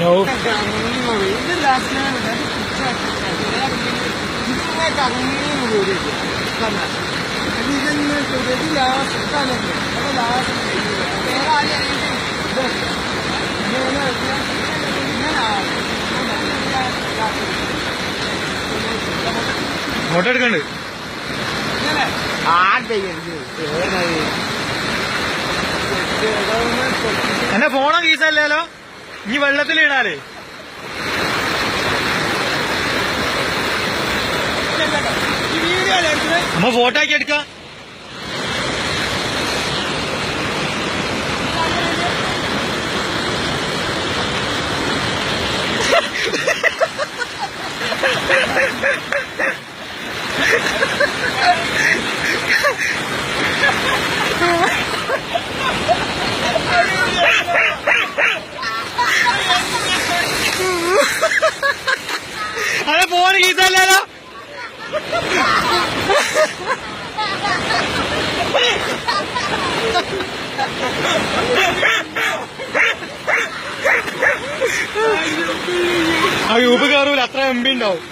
No ഇത് last ഇങ്ങനെ കറങ്ങിയും കൂടിയിട്ട് ഇതിങ്ങനെ ഇത് ലാസ്റ്റ് കാണുന്നു അപ്പൊ ലാസ്റ്റ് വേറെ ആരും ഫോട്ടോ എടുക്കണ്ട്. എന്റെ ഫോണോ വെള്ളത്തിലിടാലേ ഈ വീഡിയോ എടുക്കുന്നത് നമ്മ ഫോട്ടോ ആക്കി എടുക്കാം. അതെ ഫോൺ ഗീതല്ലോ ആ യൂബ് കയറൂല അത്ര എം ബി ഉണ്ടാവും.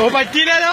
ഓ പറ്റിയില്ലല്ലോ.